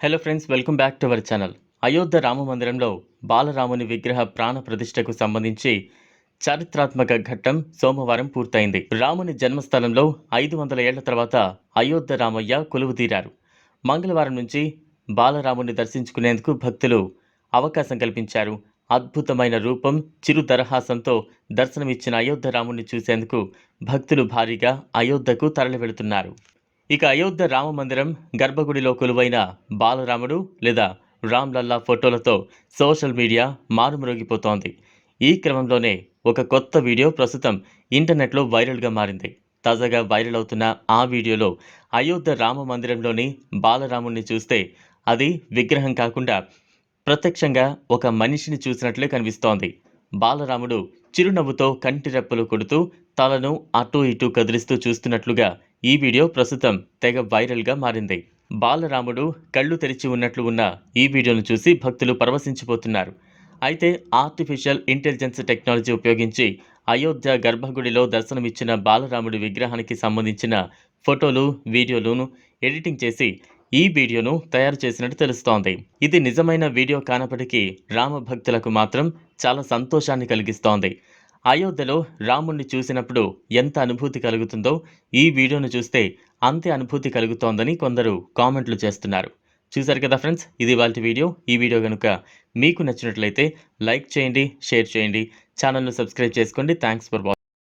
Hello friends welcome back to our channel Ayodhya Rama మందిరంలో బాలరాముని విగ్రహ ప్రాణ ప్రతిష్టకు సంబంధించి చారిత్రాత్మక ఘట్టం సోమవారం పూర్తయింది. రాముని జన్మస్థలంలో ఐదు వందల ఏళ్ళ తర్వాత అయోధ్య రామయ్య కొలువు తీరారు. మంగళవారం నుంచి బాలరాముని దర్శించుకునేందుకు భక్తులు అవకాశం కల్పించారు. అద్భుతమైన రూపం చిరు దరహాసంతో దర్శనమిచ్చిన అయోధ్య రాముని చూసేందుకు భక్తులు భారీగా అయోధ్యకు తరలి వెళుతున్నారు ఇక అయోధ్య రామ మందిరం గర్భగుడిలో కొలువైన బాలరాముడు లేదా రామ్ లల్లా ఫోటోలతో సోషల్ మీడియా మారుమ్రోగిపోతోంది. ఈ క్రమంలోనే ఒక కొత్త వీడియో ప్రస్తుతం ఇంటర్నెట్లో వైరల్గా మారింది. తాజాగా వైరల్ అవుతున్న ఆ వీడియోలో అయోధ్య రామ మందిరంలోని బాలరాముడిని చూస్తే అది విగ్రహం కాకుండా ప్రత్యక్షంగా ఒక మనిషిని చూసినట్లే కనిపిస్తోంది. బాలరాముడు చిరునవ్వుతో కంటిరెప్పలు కొడుతూ తలను అటూ ఇటూ కదిలిస్తూ చూస్తున్నట్లుగా ఈ వీడియో ప్రస్తుతం తెగ వైరల్గా మారింది. బాలరాముడు కళ్ళు తెరిచి ఉన్నట్లు ఉన్న ఈ వీడియోను చూసి భక్తులు పరవశించిపోతున్నారు. అయితే ఆర్టిఫిషియల్ ఇంటెలిజెన్స్ టెక్నాలజీ ఉపయోగించి అయోధ్య గర్భగుడిలో దర్శనమిచ్చిన బాలరాముడి విగ్రహానికి సంబంధించిన ఫోటోలు వీడియోలను ఎడిటింగ్ చేసి ఈ వీడియోను తయారు చేసినట్టు తెలుస్తోంది. ఇది నిజమైన వీడియో కానప్పటికీ రామ భక్తులకు మాత్రం చాలా సంతోషాన్ని కలిగిస్తోంది. అయోధ్యలో రాముణ్ణి చూసినప్పుడు ఎంత అనుభూతి కలుగుతుందో ఈ వీడియోను చూస్తే అంతే అనుభూతి కలుగుతోందని కొందరు కామెంట్లు చేస్తున్నారు. చూశారు కదా ఫ్రెండ్స్? ఇది వాళ్ళ వీడియో. ఈ వీడియో కనుక మీకు నచ్చినట్లయితే లైక్ చేయండి షేర్ చేయండి. ఛానల్ను సబ్స్క్రైబ్ చేసుకోండి. Thanks for watching